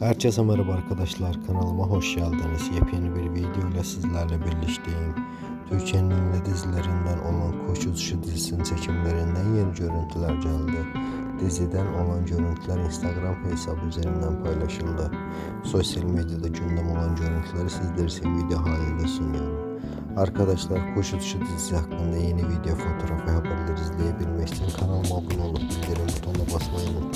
Herkese merhaba arkadaşlar kanalıma hoş geldiniz. Yepyeni bir video ile sizlerle birlikteyim. Türkiye'nin ünlü dizilerinden olan Kuş Uçuşu dizisinin çekimlerinden yeni görüntüler geldi. Diziden olan görüntüler Instagram hesabı üzerinden paylaşıldı. Sosyal medyada gündem olan görüntüleri sizler için video halinde sunuyorum. Arkadaşlar Kuş Uçuşu dizisi hakkında yeni video, fotoğraf ve haberleri izleyebilmek için kanalıma abone olup bildirim butonuna basmayı unutmayın.